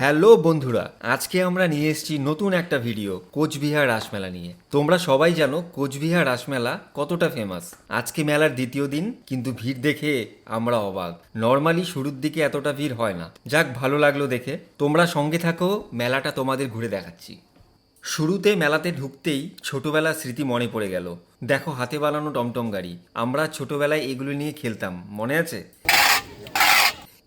Hello বন্ধুরা, আজকে আমরা নিয়ে এসেছি নতুন একটা ভিডিও, কোচবিহার রাসমেলা নিয়ে। তোমরা সবাই জানো কোচবিহার রাসমেলা কতটা ফেমাস আজকে মেলার দ্বিতীয় দিন, কিন্তু ভিড় দেখে আমরা অবাক। নর্মালি শুরুর দিকে এতটা ভিড় হয় না। যাক, ভালো লাগল দেখে। তোমরা সঙ্গে থাকো, মেলাটা তোমাদের ঘুরে দেখাচ্ছি। শুরুতে মেলাতে ঢুকতেই ছোটবেলার স্মৃতি মনে পড়ে গেল। দেখো হাতে বানানো টমটম গাড়ি। আমরা ছোটবেলায় এগুলো নিয়ে খেলতাম, মনে আছে?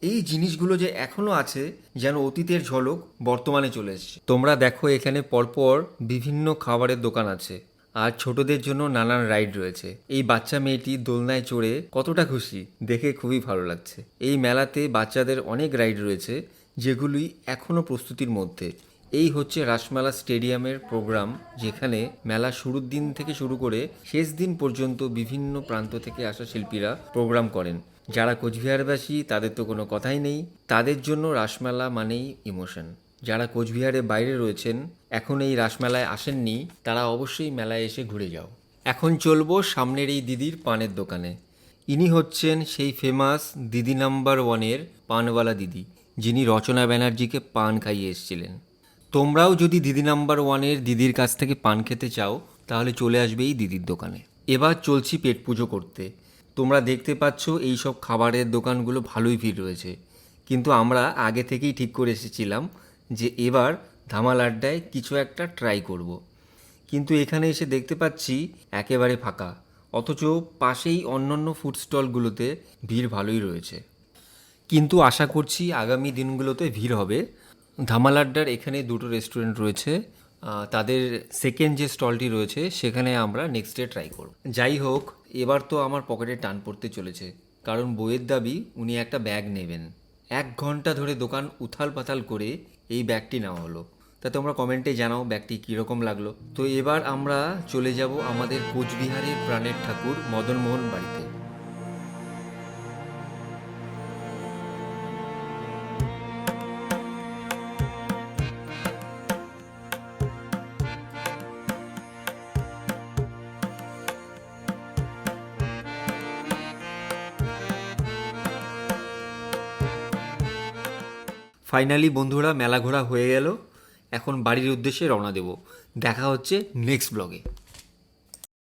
এই জিনিসগুলো যে এখনও আছে যেন অতীতের ঝলক বর্তমানে চলে এসছে। তোমরা দেখো এখানে পরপর বিভিন্ন খাবারের দোকান আছে আর ছোটদের জন্য নানান রাইড রয়েছে। এই বাচ্চা মেয়েটি দোলনায় চড়ে কতটা খুশি দেখে খুবই ভালো লাগছে। এই মেলাতে বাচ্চাদের অনেক রাইড রয়েছে যেগুলি এখনও প্রস্তুতির মধ্যে। এই হচ্ছে রাসমেলা স্টেডিয়ামের প্রোগ্রাম, যেখানে মেলা শুরুর দিন থেকে শুরু করে শেষ দিন পর্যন্ত বিভিন্ন প্রান্ত থেকে আসা শিল্পীরা প্রোগ্রাম করেন। যারা কোচবিহারবাসী, তাদের তো কোনো কথাই নেই। তাদের জন্য রাসমেলা মানেই ইমোশন। যারা কোচবিহারের বাইরে রয়েছেন, এখন এই রাসমেলায় আসেননি, তারা অবশ্যই মেলায় এসে ঘুরে যাও। এখন চলবো সামনের এই দিদির পানের দোকানে। ইনি হচ্ছেন সেই ফেমাস দিদি নাম্বার ওয়ানের পানওয়ালা দিদি, যিনি রচনা ব্যানার্জিকে পান খাইয়ে এসেছিলেন। তোমরাও যদি দিদি নাম্বার ওয়ানের দিদির কাছ থেকে পান খেতে চাও, তাহলে চলে আসবে এই দিদির দোকানে। এবার চলছি পেট পুজো করতে। তোমরা দেখতে পাচ্ছ এই সব খাবারের দোকানগুলো ভালোই ভিড় রয়েছে। কিন্তু আমরা আগে থেকেই ঠিক করে এসেছিলাম যে এবার ধামাল আড্ডায় কিছু একটা ট্রাই করব। কিন্তু এখানে এসে দেখতে পাচ্ছি একেবারে ফাঁকা। অথচ পাশেই অন্যান্য ফুড স্টলগুলোতে ভিড় ভালোই রয়েছে। কিন্তু আশা করছি আগামী দিনগুলোতে ভিড় হবে। ধামাল আড্ডার এখানে দুটো রেস্টুরেন্ট রয়েছে। তাদের সেকেন্ড যে স্টলটি রয়েছে, সেখানে আমরা নেক্সট ডে ট্রাই করব। যাই হোক, এবার তো আমার পকেটে টান পড়তে চলেছে। কারণ বইয়ের দাবি, উনি একটা ব্যাগ নেবেন। এক ঘণ্টা ধরে দোকান উথাল পাতাল করে এই ব্যাগটি নেওয়া হলো। তা তোমরা কমেন্টে জানাও ব্যাগটি কীরকম লাগল। তো এবার আমরা চলে যাব আমাদের কোচবিহারের প্রাণের ঠাকুর মদনমোহন বাড়িতে। ফাইনালি বন্ধুরা, মেলা ঘোরা হয়ে গেল। এখন বাড়ির উদ্দেশ্যে রওনা দেব। দেখা হচ্ছে নেক্সট ব্লগে